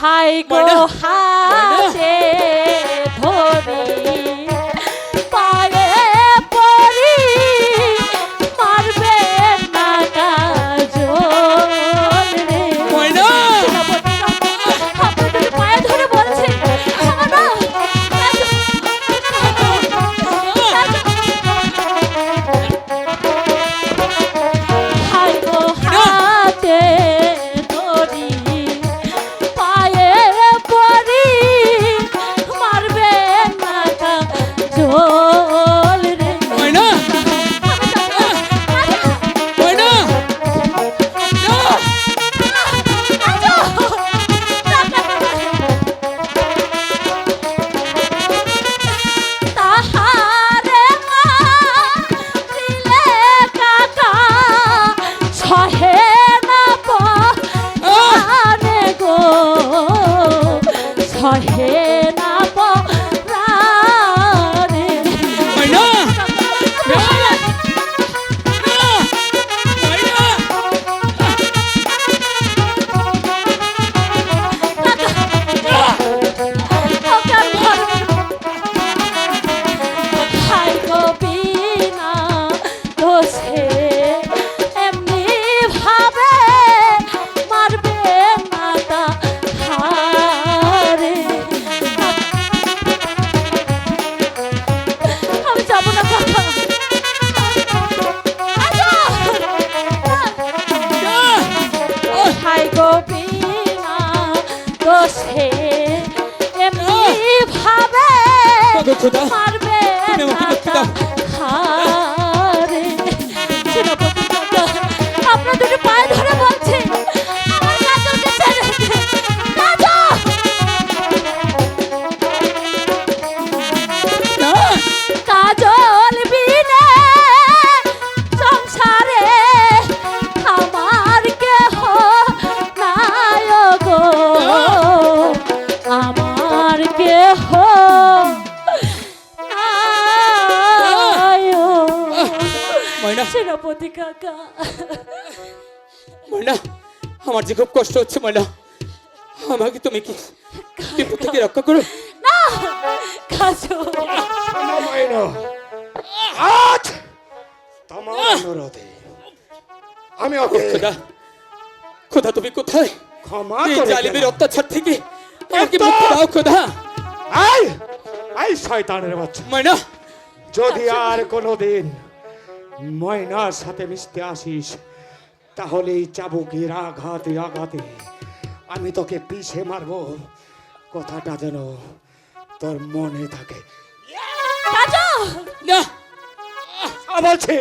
High গো হাসে সহে high গো বিনা দোষে? এমনি ভাবে মারবে ময়না। সেনাপতি কাকা। ময়না আমার যে খুব কষ্ট হচ্ছে ময়না আমাকে তুমি কি বিপদ থেকে রক্ষা করো? না কাজল রামায়ণ আজ তোমার অনুরোধে আমি ওকে খোদা। খোদা তুমি কোথায়? ক্ষমা এই করে জালিমের দিলাম। অত্যাচার থেকে আমাকে মুক্তি দাও খোদা। আই আই শয়তানের বাচ্চা। ময়না। যদি আর কোনোদিন ময়নার সাথে মিশতে আসিস তাহলে এই চাবুকের আঘাতে আঘাতে আমি তোকে পিছিয়ে মারব। কথাটা যেন তোর মনে থাকে। না বলছি।